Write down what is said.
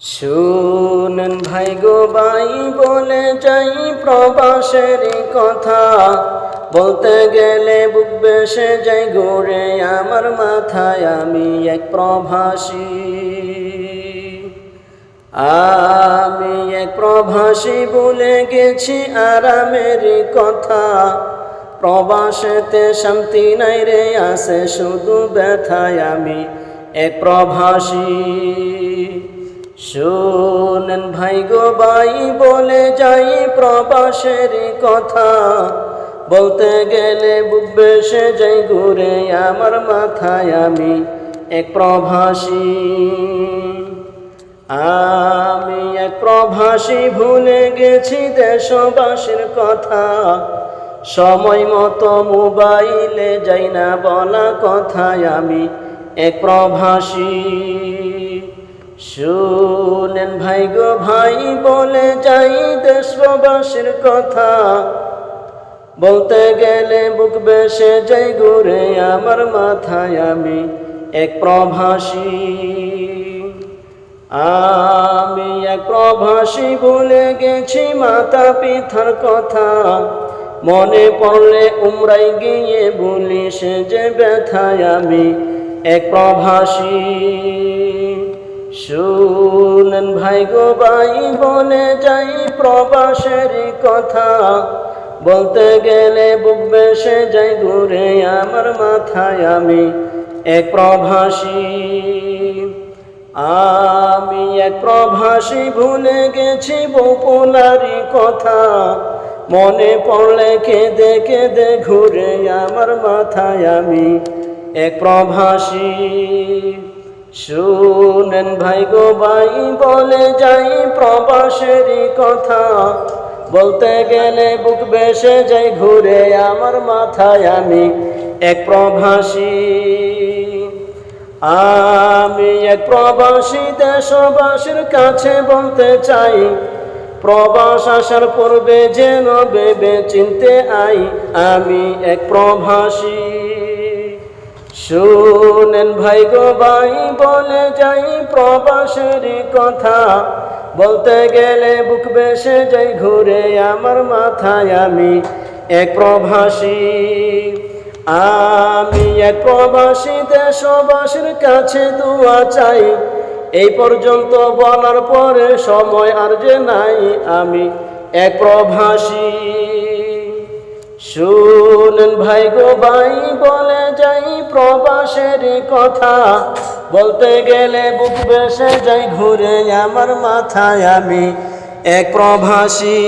শুনেন ভাই গো ভাই, বলে যাই প্রবাসের কথা। বলতে গেলে বুক বেসে যাই ঘুরে আমার মাথায় আমি এক প্রভাসী। আমি এক প্রভাসী বলে গেছি আরামের কথা। প্রবাসেতে শান্তি নাই রে আসে শুধু ব্যথায় আমি এক প্রভাসী। গো ভাই, বলে যাই প্রবাসের কথা। বলতে গেলে বেসে যাই ঘুরে, আমার মাথায় আমি এক প্রভাসী। আমি এক প্রভাসী, ভুলে গেছি দেশবাসীর কথা। সময় মতো মোবাইলে যাই না বলা কথায় আমি এক প্রভাসী। শুনেন ভাই গো ভাই, বলে যাই দেশবাসীর কথা। বলতে গেলে বুক বেসে যাই ঘুরে আমার মাথায় আমি এক প্রভাসী। আমি এক প্রভাসী বলে গেছি মাতা পিতার কথা। মনে পড়লে উমরাই গিয়ে বলি, সে যে ব্যথায় আমি এক প্রভাসী। শুনেন ভাই গো ভাই বলে যাই প্রবাসের কথা। বলতে গেলে বুক বেসে যাই ঘুরে আমার মাথায় আমি এক প্রভাসী। আমি এক প্রভাসী ভুলে গেছি বপুলারি কথা। মনে পড়লে কেঁদে কেঁদে ঘুরে আমার মাথায় আমি এক প্রভাসী। শুনেন ভাই গো ভাই, বলে যাই প্রবাসেরই কথা। বলতে গেলে বুক বেসে যাই ঘুরে, আমার মাথায় আমি এক প্রভাসী আমি এক প্রবাসী, দেশবাসীর কাছে বলতে চাই, প্রবাস আসার পূর্বে যেন ভেবে চিনতে আই, আমি এক প্রভাসী শুনেন ভাই গো ভাই, বলে যাই প্রবাসের কথা। বলতে গেলে বুক বেসে যাই ঘুরে, আমার মাথায় আমি এক প্রভাসী আমি এক প্রবাসী, দেশবাসীর কাছে দোয়া চাই। এই পর্যন্ত বলার পরে সময় আর যে নাই, আমি এক প্রভাসী শুনেন ভাই গো ভাই, বলে প্রবাসের কথা বলতে গেলে বুক বেসে যাই ঘুরে আমার মাথায় আমি এক প্রভাসী।